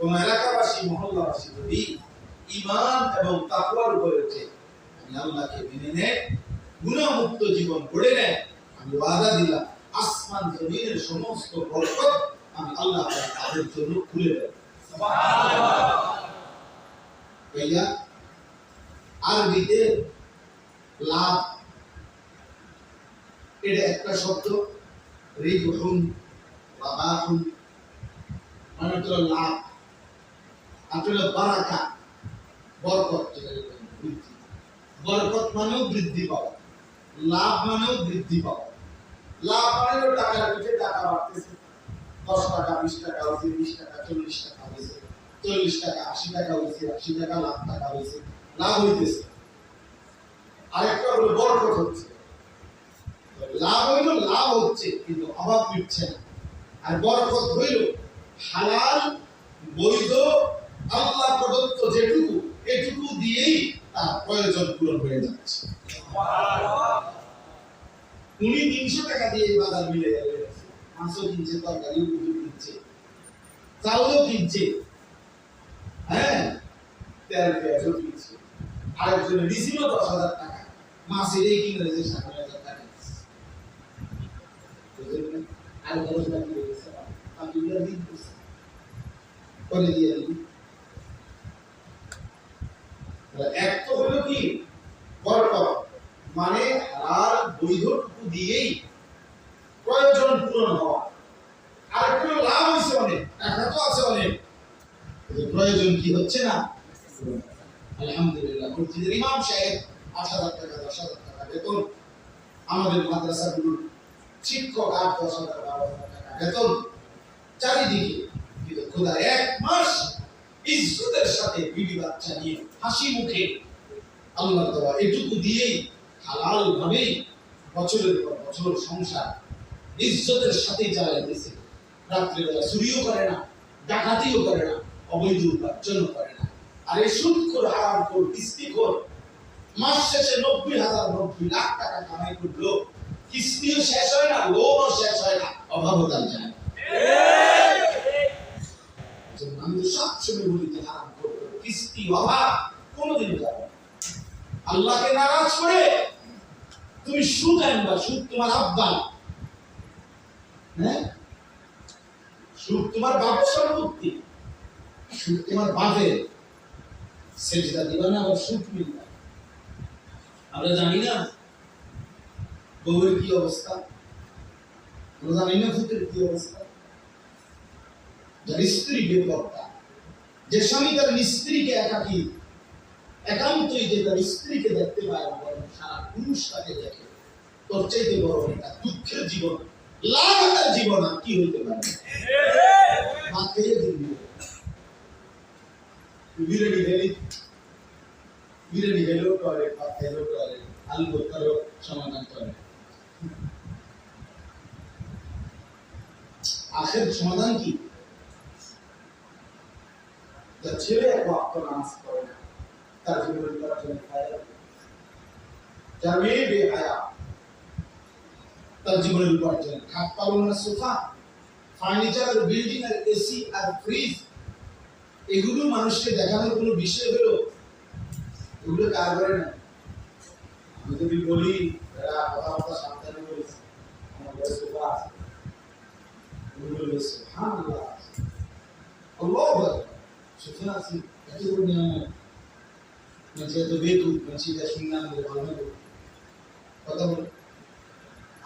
কোন এলাকাবাসী, মহল্লাবাসী যদি ইমান এবং তাকওয়ার উপরে ওঠে, আমি আল্লাহকে মেনে নেয় গুণামুক্ত জীবন গড়ে নেয় আমি ওয়াদা দিলাম, আসমান জমিনের সমস্ত বরকত আমি আল্লাহ তাদের জন্য খুলে দেব। আরবিতে লাভ, এটা একটা শব্দ, রিবহুন রাবাহুন মানে লাভ। আসলে বারাকা, বরকত বৃদ্ধি। বরকত মানেও বৃদ্ধি পাওয়া, লাভ মানেও বৃদ্ধি পাওয়া। লাভ মানে হলো টাকার পিঠে টাকা বাড়তেছে। দশ টাকা, বিশ টাকা হয়েছে, বিশ টাকা, চল্লিশ টাকা হয়েছে, চল্লিশ টাকা, আশি টাকা হয়েছে, আশি টাকা, লাখ টাকা হয়েছে, লাভ হইতেছে। আরেকটা হলো বরকত হচ্ছে। লাভ হইল, লাভ হচ্ছে, কিন্তু অভাব মিটছে না। আর বরকত হইল হালাল, বৈধ আল্লাহ প্রদত্ত যেটুকু, এটুকু দিয়েই তার প্রয়োজন পূরণ হয়ে যাচ্ছে। উনি তিনশো টাকা দিয়ে বাজার মিলে গেলে মাংস কিনছে তরকারি উজু কিনছে, চাউলও কিনছে। হ্যাঁ তেল, পেঁয়াজও কিনছে। আরেকজনের দশ হাজার টাকা। মাসের এই কিনে রয়েছে সাত হাজার টাকা আর দশ করে দিয়ে এক তো হলো কি বরকত মানে হালাল বৈধটুকু দিয়েই প্রয়োজন পূরণ হওয়া। আর একটু লাভ হয়েছে অনেক, টাকা তো আছে অনেক। প্রয়োজন কি হচ্ছে না? আলহামদুলিল্লাহ, মসজিদের ইমাম সাহেব আট হাজার টাকা, দশ হাজার টাকা বেতন। আমাদের মাদ্রাসাগুলোর শিক্ষক আট, দশ হাজার, বারো হাজার টাকা বেতন। চারিদিকে কিন্তু খোদা এক মাস ইজ্জতের সাথে বিবি বাচ্চা নিয়ে হাসি মুখে আল্লাহ দেওয়া এটুকু দিয়েই হালাল ভাবেই বছরের পর বছর সংসার ইজ্জতের সাথে চালাইতেছে রাত্রিবেলা চুরিও করে না, ডাকাতিও করে না, অবৈধ উপার্জনও করে না আর এই সুদখোর হারাম কর কিস্তিখোর, মাস শেষে নব্বই হাজার, নব্বই লাখ টাকা কামাই করল, কিস্তিও শেষ হয় না, লোনও শেষ হয় না, অভাবও তার যায়। আমি তো সবসময় বলি যে হারাম করব কিস্তি অভাব কোনোদিন যাবে। আল্লাহকে নারাজ করে তুমি সুদ আনবা সুদ তোমার আব্বা। হ্যাঁ? সুদ তোমার বাবার সম্পত্তি, সুদ তোমার বাপের। সেজদা দিবা না, আবার সুদ মিলবা। আমরা জানি না বউয়ের কি অবস্থা। আমরা জানি না ভূতের কি অবস্থা। যার স্ত্রী বেপরতা যে স্বামী তার স্ত্রীকে একাকী একান্তই যে তার স্ত্রীকে দেখতে পায় না, বরং সারা পুরুষ তাকে দেখে। তোর চাইতে বড় এটা দুঃখের জীবন, লাগাতার জীবন আর কি হইতে পারে? খেলেও টয়লেট আলু সমাধান টয়লেট আখের সমাধান কি? ছেলে এক পড়ে না তার জীবনের উপার্জন খায় যার মেয়ে বেহায়া তার জীবনের উপার্জন খাট পালন আর সোফা ফার্নিচার আর বিল্ডিং আর এসি আর ফ্রিজ এগুলো মানুষকে দেখানোর কোনো বিষয় হলো এগুলো কার করে না আমি যদি বলি এরা কথাবার্তা সাবধানে বলিস আমার বয়স সোফা আছে সোফা আছে এত বড় বেকুব মানে এটা শুনলাম যে ভালো না কথা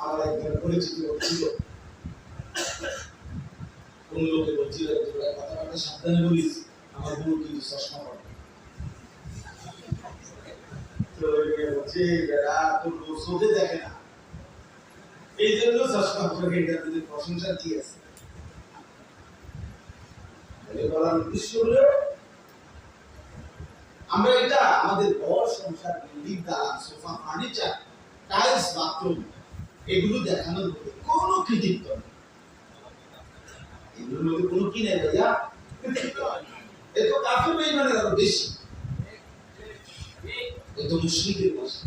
আমার একজন পরিচিত ছিল। কোন লোকে বলছিল কথাবার্তা সাবধানে বলিস, আমার বউ কিন্তু চশমা পড়ে তো বলছে তো চোখে দেখে না। এই জন্য চশমা এটা প্রশংসা কি আছে। বলার উদ্দেশ্য হলো আমরা এটা আমাদের ঘর সংসার, বিল্ডিং দালান সোফা, ফার্নিচার, টাইলস, বাথরুম, এগুলো দেখানোর মধ্যে কোনো কৃতিত্ব নেই। এগুলোর মধ্যে কোনো কি নেই ভাইয়া? কৃতিত্ব নেই। এ কাফের বেঈমানের আরও বেশি। এ তো মুশরিকের ভাষা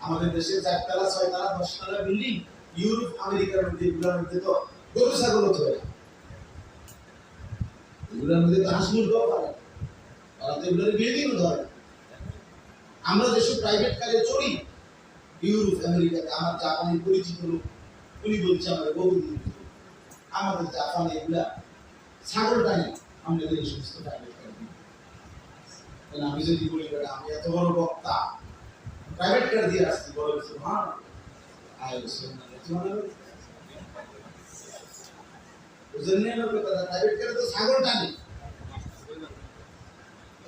আমাদের দেশে চারতলা, ছয়তলা, দশতলা বিল্ডিং, ইউরোপ, আমেরিকার মধ্যে, এগুলোর মধ্যে তো গরু ছাগল তো হয় না। এগুলোর মধ্যে তো হাঁস পারে এগুলোর বিল্ডিংও ধরে আমরা যেসব প্রাইভেট কারে চড়ি ইউরোপ আমেরিকাতে আমার জাপানি পরিচিত লোক উনি বলছে আমাদের বহুদিন ধরে। আমাদের জাপানে এগুলা ছাগল টানি আমাদের এই সমস্ত প্রাইভেট কার আমি যদি বলি "বেটা, আমি এত বড় বক্তা। প্রাইভেট কার দিয়ে আসছি বড় কিছু হ্যাঁ আয় বলছিলাম না। তোমার বুঝলেন না কথা প্রাইভেট কারে তো ছাগল টানি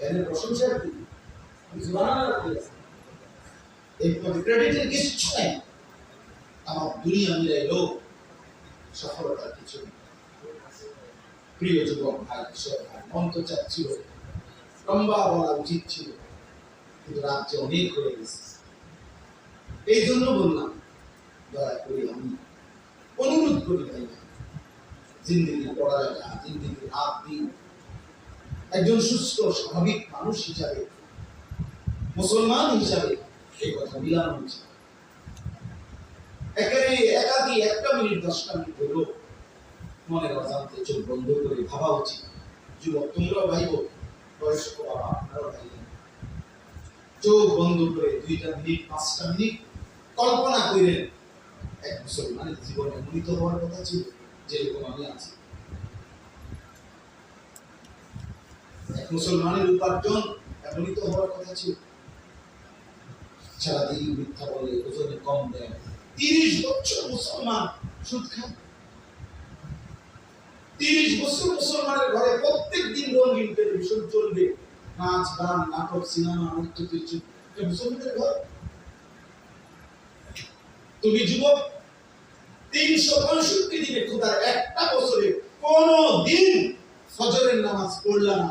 এর প্রশংসা কি? কিছু বানানো এই লম্বা বলা উচিত ছিল, কিন্তু রাজ্যে অনেক হয়ে গেছে। এই জন্য বললাম, দয়া করে আমি অনুরোধ করি ভাই জিন্দিগি পড়ালেখা জিন্দিগি রাত দিন একজন সুস্থ, স্বাভাবিক মানুষ হিসাবে, মুসলমান হিসাবে এই কথা মিলানো উচিত এখানে একাকি একটা মিনিট, দশটা মিনিট চোখ বন্ধ করে ভাবা উচিত, যুবক ভাইব, বয়স্ক বাবা চোখ বন্ধ করে দুইটা মিনিট, পাঁচটা মিনিট কল্পনা করেন এক মুসলমানের জীবনে উন্নীত হওয়ার কথা ছিল, যেরকম আমি আছি এক মুসলমানের উপার্জন এমনই তো হওয়ার কথা ছিল। মিথ্যা বলে ওজনে কম দেয়। তিরিশ বছর মুসলমান সুদ তিরিশ বছর মুসলমানের ঘরে প্রত্যেক দিন রঙিন টেলিভিশন চলবে। নাচ, গান, নাটক, সিনেমা নৃত্য কিছু ঘর। তুমি যুবক, তিনশো পঁয়ষট্টি দিনে খোদার একটা বছরে কোন দিন ফজরের নামাজ পড়লা না।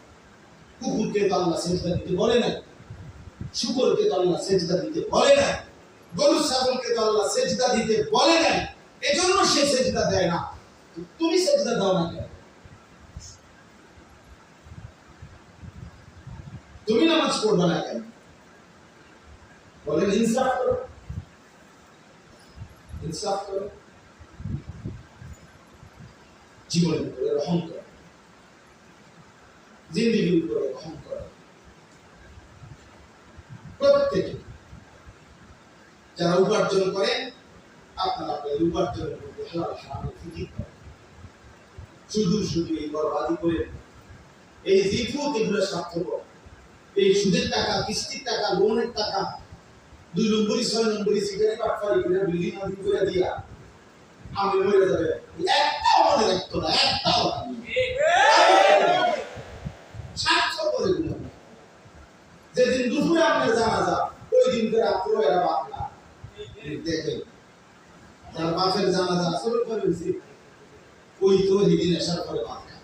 কুকুরকে তো আল্লাহ সেজদা দিতে বলে নাই, শুকরকে তো আল্লাহ সেজদা দিতে বলে নাই, গরু, ছাগলকে তো আল্লাহ সেজদা দিতে বলে নাই, এজন্য সে সেজদা দেয় না। তুমি সেজদা দাও না কেন? তুমি নামাজ পড়বে না কেন? বলেন, ইনসাফ করো। ইনসাফ করো। উপরে রহম করো। জিন্দিগির উপরে রহম করো। প্রত্যেকে যারা উপার্জন করে, আপনারা আপনাদের ফিকির করেন। শুধু শুধু এই বরবাদি করে এই এগুলো স্বার্থপর। এই সুদের টাকা, কিস্তির টাকা, লোনের টাকা, দুই নম্বরই, ছয় নম্বরই করে, বিল্ডিং আদি করে দিয়া, আমি মরে যাবে। একটাও মনে রাখতো না, একটাও স্বার্থপর এগুলো যেদিন দুপুরে আপনার জানা যা ওই দিনকে রাত্রে এরা বাপ না দেখে তার বাপের জানা যা আসলে করে উচিত ওই তো সেদিন আসার পরে বাপ খায়।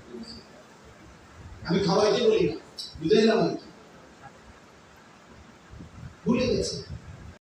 আমি খাওয়াইতে বলি না বুঝাইলাম আর কি। ভুলে গেছে।